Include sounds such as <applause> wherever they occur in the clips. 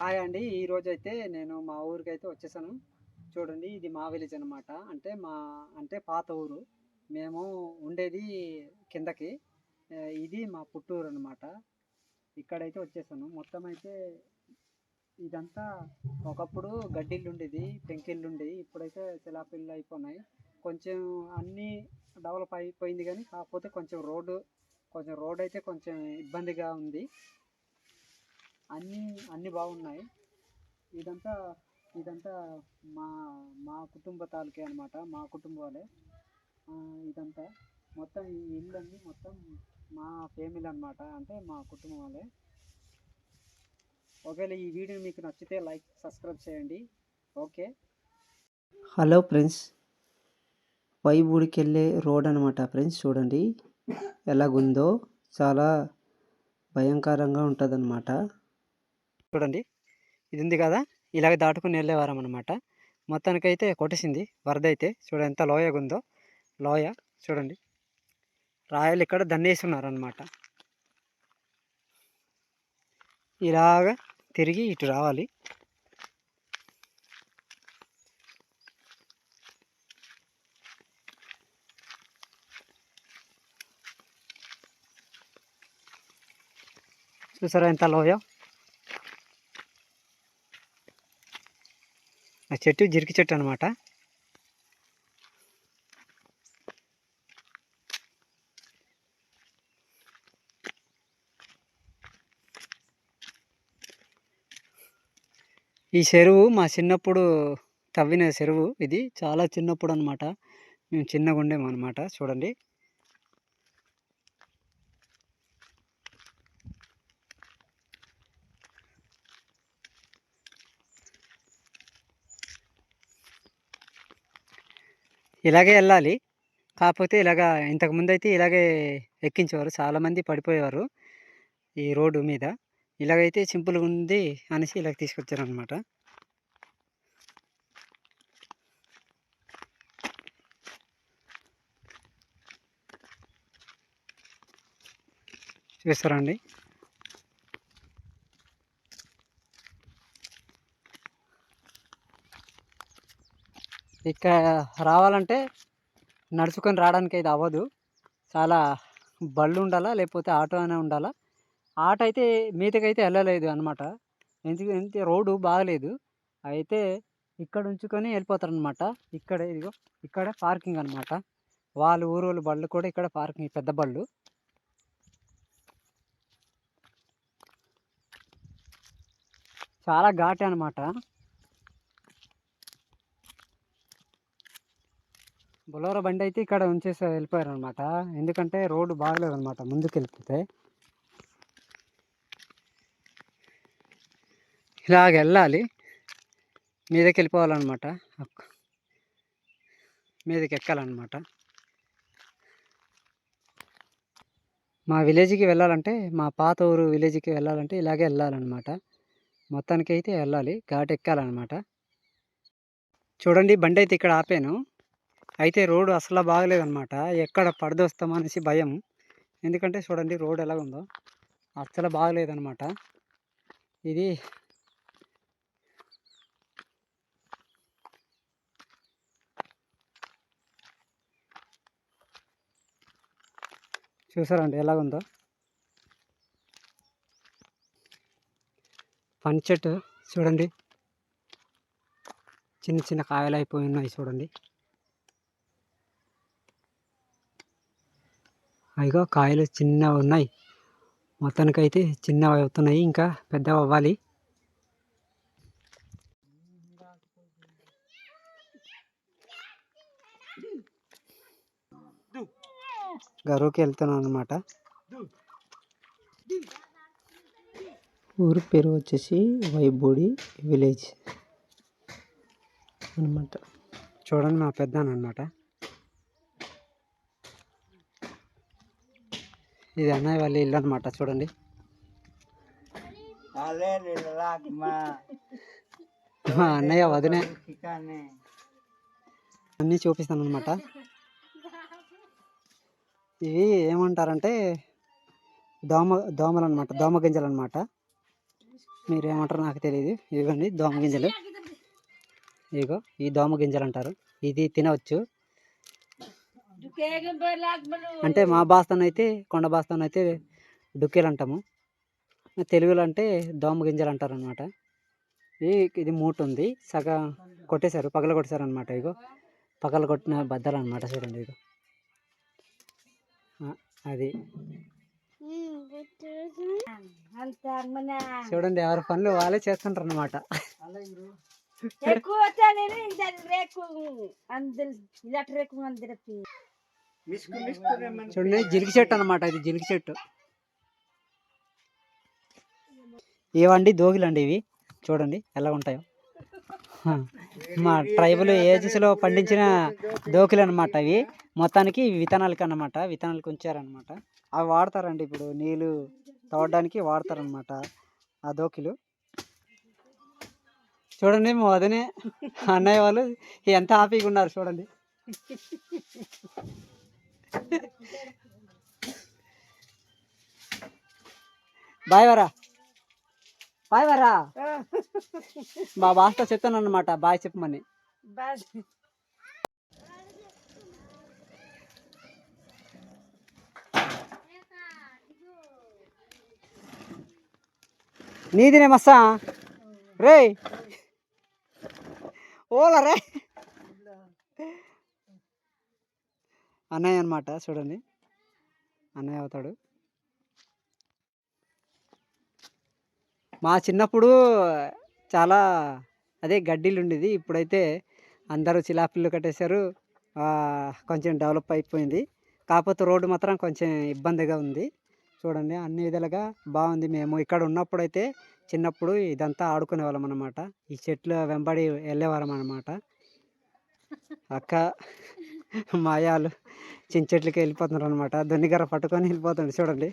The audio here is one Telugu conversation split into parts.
హాయ్ అండి. ఈరోజు అయితే నేను మా ఊరికి అయితే వచ్చేసాను. చూడండి ఇది మా విలేజ్ అనమాట అంటే మా అంటే పాత ఊరు. మేము ఉండేది కిందకి. ఇది మా పుట్టూరు అనమాట ఇక్కడైతే వచ్చేసాను. మొత్తం అయితే ఇదంతా ఒకప్పుడు గడ్డిళ్ళు ఉండేది పెంకిళ్ళు ఉండేది ఇప్పుడైతే శిలాపిల్లు అయిపోయినాయి కొంచెం అన్నీ డెవలప్ అయిపోయింది కానీ కాకపోతే కొంచెం రోడ్డు కొంచెం రోడ్ అయితే కొంచెం ఇబ్బందిగా ఉంది. అన్నీ అన్నీ బాగున్నాయి. ఇదంతా ఇదంతా మా మా కుటుంబ తాలూకే అనమాట మా కుటుంబాలే. ఇదంతా. మొత్తం ఈ ఇల్లు మొత్తం మా ఫ్యామిలీ అనమాట అంటే మా కుటుంబాలే. ఒకవేళ ఈ వీడియో మీకు నచ్చితే లైక్ సబ్స్క్రైబ్ చేయండి. ఓకే? Hello friends. వైబూడికి వెళ్ళే రోడ్ అనమాట ఫ్రెండ్స్ చూడండి. ఎలాగుందో. చాలా భయంకరంగా ఉంటుందన్నమాట. చూడండి. ఇది ఉంది కదా? ఇలాగ దాటుకుని వెళ్ళేవారం అనమాట మొత్తానికైతే కొట్టేసింది. వరద అయితే చూడండి ఎంత లోయగా ఉందో లోయ చూడండి. రాయలు ఇక్కడ దన్నేస్తున్నారనమాట ఇలాగ తిరిగి ఇటు రావాలి. చూసారా ఎంత లోయ? ఆ చెట్టు జిరికి చెట్టు అనమాట ఈ చెరువు మా చిన్నప్పుడు తవ్విన చెరువు ఇది. చాలా చిన్నప్పుడు అనమాట మేము చిన్నగా ఉండేమన్నమాట. చూడండి. ఇలాగే వెళ్ళాలి కాకపోతే ఇలాగ ఇంతకుముందు అయితే ఇలాగే ఎక్కించేవారు. చాలామంది పడిపోయేవారు ఈ రోడ్డు మీద. ఇలాగైతే సింపుల్గా ఉంది అనేసి ఇలాగ తీసుకొచ్చారు అనమాట చూస్తారండి ఇక్కడ రావాలంటే నడుచుకొని రావడానికి అయితే అవ్వదు. చాలా బళ్ళు ఉండాలా లేకపోతే ఆటో అనే ఉండాలా. ఆటో అయితే మీదకైతే వెళ్ళలేదు అనమాట ఎందుకంటే రోడ్డు బాగలేదు. అయితే ఇక్కడ ఉంచుకొని వెళ్ళిపోతారు అనమాట ఇక్కడ ఇదిగో ఇక్కడ పార్కింగ్ అనమాట వాళ్ళు ఊరు వాళ్ళ బళ్ళు కూడా ఇక్కడ పార్కింగ్ పెద్ద బళ్ళు. చాలా ఘాటే అనమాట బొలోరో బండి అయితే ఇక్కడ ఉంచేసి వెళ్ళిపోయారు అనమాట ఎందుకంటే రోడ్డు బాగలేదనమాట ముందుకు వెళ్ళిపోతే ఇలాగ వెళ్ళాలి. మీదకి వెళ్ళిపోవాలన్నమాట మీదకి ఎక్కాలన్నమాట మా విలేజ్కి వెళ్ళాలంటే మా పాత ఊరు విలేజ్కి వెళ్ళాలంటే ఇలాగే వెళ్ళాలన్నమాట. మొత్తానికి అయితే వెళ్ళాలి. ఘాట్ ఎక్కాలన్నమాట చూడండి బండి అయితే ఇక్కడ ఆపాను. అయితే రోడ్డు అసలు బాగలేదన్నమాట ఎక్కడ పడదొస్తామో అనేసి భయం. ఎందుకంటే చూడండి రోడ్ ఎలా ఉందో అసలు బాగలేదన్నమాట ఇది చూసారండి ఎలాగుందో? పని చెట్టు చూడండి. చిన్న చిన్న కాయలు అయిపోయి ఉన్నాయి చూడండి. అయ్యో కాయలు చిన్నవి ఉన్నాయి. మొత్తానికైతే చిన్నవి అవుతున్నాయి. ఇంకా పెద్దవి అవ్వాలి. గరువుకి వెళ్తున్నాను అనమాట ఊరి పేరు వచ్చేసి వైబూడి విలేజ్ అనమాట చూడండి మా పెద్దాన్న ఇది అన్నయ్య వాళ్ళ ఇల్లు అనమాట చూడండి. మా అన్నయ్య వదినే. అన్నీ చూపిస్తాను అనమాట ఇవి ఏమంటారంటే దోమ దోమలు అనమాట దోమ గింజలు అనమాట మీరు ఏమంటారో నాకు తెలియదు ఇదిగోండి దోమ గింజలు. ఇదిగో ఈ దోమ గింజలు అంటారు. ఇది తినవచ్చు. అంటే మా భాషను అయితే కొండ భాషను అయితే డుక్కేలు అంటాము తెలుగులో అంటే దోమ గింజలు అంటారు అనమాట ఇది మూట ఉంది సగం కొట్టేశారు పగల కొట్టేశారు అనమాట ఇగో. పగల కొట్టిన బద్దలు అనమాట చూడండి ఇగో. అది. చూడండి ఎవరి పనులు వాళ్ళే చేస్తుంటారు అనమాట ఎక్కువ చూడండి జిలికి చెట్టు అనమాట ఇది జిలికి చెట్టు ఇవండి దోగిలండి ఇవి. చూడండి ఎలా ఉంటాయో. మా ట్రైబల్ ఏజెస్లో పండించిన దోకిలు అనమాట ఇవి మొత్తానికి విత్తనాలకి అన్నమాట విత్తనాలకి ఉంచారనమాట అవి వాడతారండి ఇప్పుడు నీళ్ళు తవ్వడానికి వాడతారనమాట ఆ దోకిలు. చూడండి మా వదినే అన్నయ్య వాళ్ళు ఎంత హ్యాపీగా ఉన్నారు చూడండి. బాయ్ వరా. బాయ్ వరా. <laughs> మా బాస్తో చెప్తాను అనమాట బాయ్. చెప్పమని నీదినే మస్సా? రే ఓలా రే అన్నయ్య అనమాట చూడండి. అన్నయ్య అవుతాడు. మా చిన్నప్పుడు చాలా అదే గడ్డీలు ఉండేది ఇప్పుడైతే అందరూ చిలాపిల్లు కట్టేశారు. కొంచెం డెవలప్ అయిపోయింది. కాకపోతే రోడ్డు మాత్రం కొంచెం ఇబ్బందిగా ఉంది. చూడండి అన్ని విధాలుగా బాగుంది. మేము ఇక్కడ ఉన్నప్పుడు అయితే చిన్నప్పుడు ఇదంతా ఆడుకునే వాళ్ళం అనమాట ఈ చెట్లు వెంబడి వెళ్ళేవాళ్ళం అనమాట అక్క మాయాలు చిన్న చెట్లకి వెళ్ళిపోతున్నారు అనమాట దొన్నిగర పట్టుకొని వెళ్ళిపోతుంది చూడండి.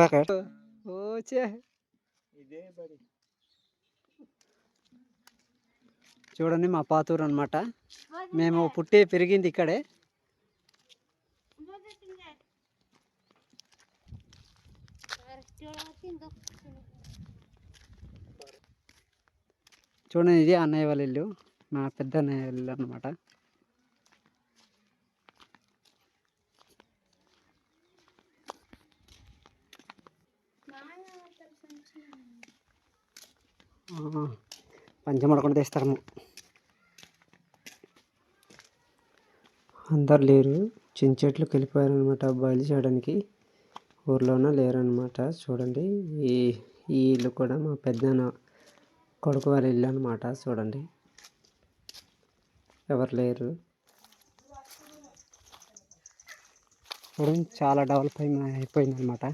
ఓకే ఓచే చూడండి మా పాతూరు అనమాట మేము పుట్టి పెరిగింది ఇక్కడే. చూడండి ఇది అన్నయ్య వాళ్ళ ఇల్లు. మా పెద్ద అన్నయ్య ఇల్లు అనమాట పంచమడకుండా తెస్తాము అందరు లేరు. చిన్న చెట్లు అనమాట బయలు చేయడానికి. ఊర్లోన లేరనమాట చూడండి ఈ ఈ ఇల్లు కూడా మా పెద్దన కొడుకు వాళ్ళ ఇల్లు అనమాట చూడండి. ఎవరు లేరు. చూడండి చాలా డెవలప్ అయిన అయిపోయింది అనమాట